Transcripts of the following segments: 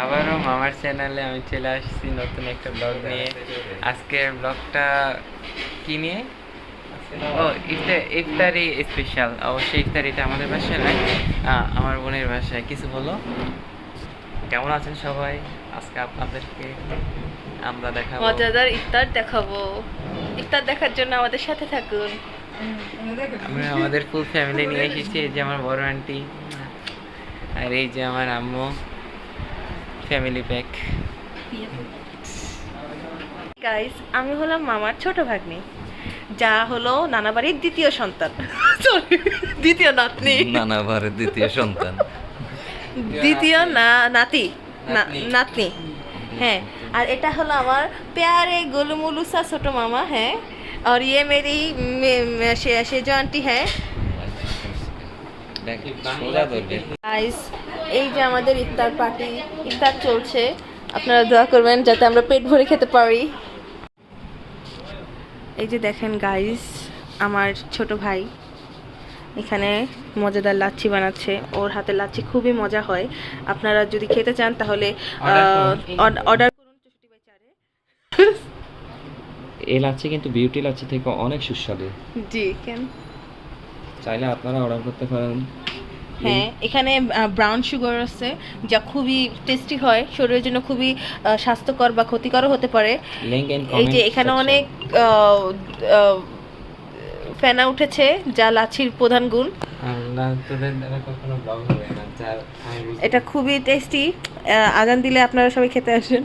আবারও মামার চ্যানেলে আমি চলে আসছি নতুন একটা ব্লগ নিয়ে। আজকের ব্লগটা কি নিয়ে? ও ইফতার ইফতারি স্পেশাল অবশ্যই ইফতারিটা আমাদের বাসায় নাই। আমার বোনের বাসায়। কিছু বলো? কেমন আছেন সবাই? আজকে আপনাদেরকে আমরা দেখাবো। মজাদার ইফতার দেখাবো। ইফতার দেখার জন্য আমাদের সাথে থাকুন। আমরা আমাদের ফুল ফ্যামিলি নিয়ে এসেছি। এই যে আমার বড় আন্টি আর এই যে আমার আম্মু। ফ্যামিলি প্যাক গাইস আমি হলাম মামার ছোট ভাগ্নি যা হলো নানা বাড়ির দ্বিতীয় সন্তান Sorry, দ্বিতীয় নাতনি নানা ভারের দ্বিতীয় সন্তান দ্বিতীয় না নাতি না- নাতনি। নাতনি হ্যাঁ আর এটা হলো আমার प्यारे गोलमुलूसा ছোট মামা হ্যাঁ और ये मेरी मे- मे- शे- शेजो आंटी है দেখ সোজা ধরবে গাইস এই যে আমাদের ইফতার পার্টি ইফতার চলছে। আপনারা দোয়া করবেন যাতে আমরা পেট ভরে খেতে পারি। এই যে দেখেন গাইস আমার ছোট ভাই এখানে মজাদার লাচ্ছি বানাচ্ছে। ওর হাতে লাচ্ছি খুবই মজা হয়। আপনারা যদি খেতে চান তাহলে অর্ডার করুন। চৌষট্টি বাই চারে এই লাচ্ছি কিন্তু বিউটি লাচ্ছি থেকে অনেক সুস্বাদু। জি কেন? চাইলে আপনারা অর্ডার করতে পারেন। হ্যাঁ এখানে ব্রাউন সুগার আছে যা খুবই টেস্টি হয় শরীরের জন্য খুবই স্বাস্থ্যকর বা ক্ষতিকরও হতে পারে। এই যে এখানে অনেক ফেনা উঠেছে যা লাচির প্রধান গুণ। এটা খুবই টেস্টি আজান দিলে আপনারা সবাই খেতে আসেন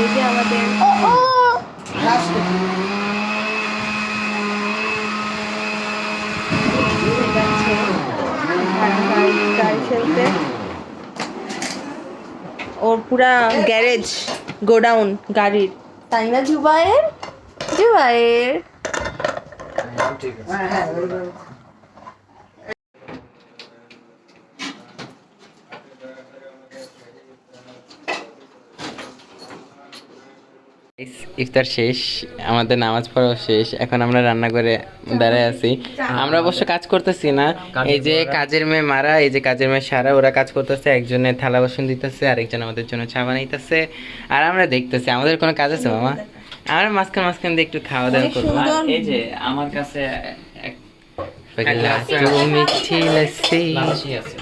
এই যে আমাদের যাচ্ছে গাড়ি গাড়ি ফেলতে ওর পুরা গ্যারেজ গোডাউন গাড়ির। তাই না জুবাইয়ের জুবাইয়ের ইফতার শেষ আমাদের নামাজ পড়াও শেষ এখন আমরা রান্না করে দাঁড়ায় আছি। আমরা অবশ্য কাজ করতেছি না। এই যে কাজের মেয়ে মারা এই যে কাজের মেয়ে সারা ওরা কাজ করতেছে একজনে থালা বাসন দিতেছে আরেকজন আমাদের জন্য চা বানাইতেছে। আর আমরা দেখতেছি আমাদের কোনো কাজ আছে মামা? আমরা মাঝখান মাঝখান দিয়ে একটু খাওয়া দাওয়া করব। এই যে আমার কাছে এক একটু মিষ্টি আছে।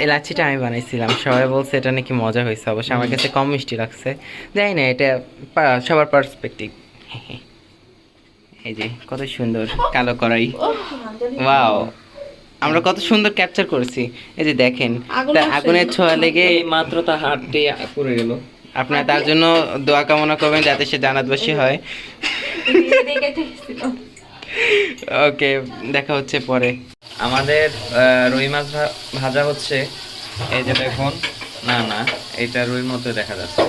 এই লাচ্ছিটা আমি বানাইছিলাম। সবাই বলছে এটা নাকি মজা হয়েছে অবশ্য। আমার কাছে কম মিষ্টি লাগছে। জানি না এটা সবার পার্সপেক্টিভ এই যে কত সুন্দর কালো কড়াই। ওয়াও আমরা কত সুন্দর ক্যাপচার করেছি। এই যে দেখেন আগুনের ছোঁয়া লেগে মাত্র তা হাঁটতে পড়ে গেল। আপনারা তার জন্য দোয়া কামনা করবেন যাতে সে জানাতবাসী হয়। ওকে দেখা হচ্ছে পরে। আমাদের রুই মাছ ভাজা হচ্ছে। এই যে দেখুন না না এটা রুইর মতো দেখা যাচ্ছে।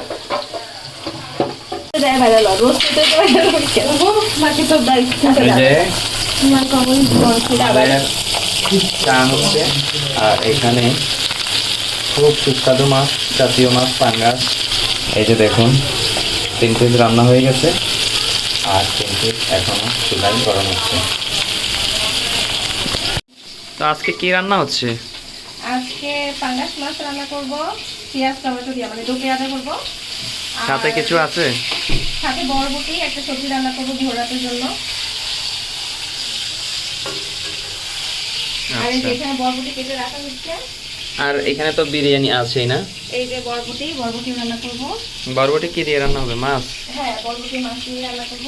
আর এখানে খুব সুস্বাদু মাছ জাতীয় মাছ পাঙ্গাস। এই যে দেখুন তিন পিস রান্না হয়ে গেছে। আর তিন পিস এখনও চুলাই গরম হচ্ছে। তো আজকে কি রান্না হচ্ছে? আজকে পাঙ্গাস মাছ রান্না করব পেঁয়াজ টমেটো দিয়ে মানে দো পেঁয়াজা করব। আর সাথে কিছু আছে? সাথে বরবটি একটা সবজি রান্না করব ভোর জন্য। আর আচ্ছা। এখানে বরবটি কেটে রাখা হচ্ছে। আর এখানে তো বিরিয়ানি আছেই না? এই যে বরবটি বরবটি রান্না করব। বরবটি কি দিয়ে রান্না হবে মাছ? হ্যাঁ বরবটি মাছ দিয়ে রান্না করব।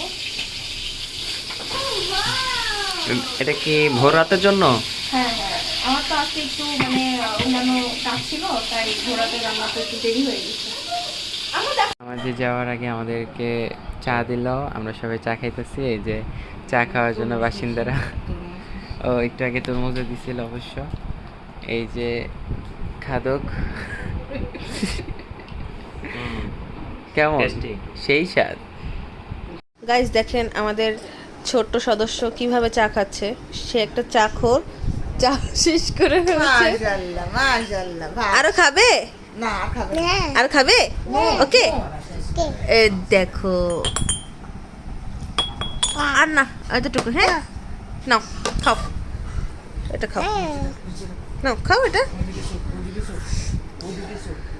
এটা কি ভোর রাতের জন্য? হ্যাঁ হ্যাঁ। আমার তো আজকে একটু মানে অন্যান্য কাজ ছিল তাই ভোর রাতে রান্না তো একটু দেরি হয়ে গেছে। আমাদের যাওয়ার আগে আমাদেরকে চা দিল। আমরা সবাই চা খাইতেছি এই যে চা খাওয়ার জন্য বাসিন্দারা। ও একটু আগে তরমুজও দিছিল অবশ্য। এই যে খাদক কেমন. সেই স্বাদ? গাইজ দেখেন আমাদের ছোট্ট সদস্য কীভাবে চা খাচ্ছে। সে একটা চা খোর চা শেষ করে আরও খাবে? না খাবে আর খাবে? ওকে। এ দেখো। আর না এতটুকু হ্যাঁ? নাও খাও। এটা খাও। নাও খাও এটা। 비기수. 뭐 비기수.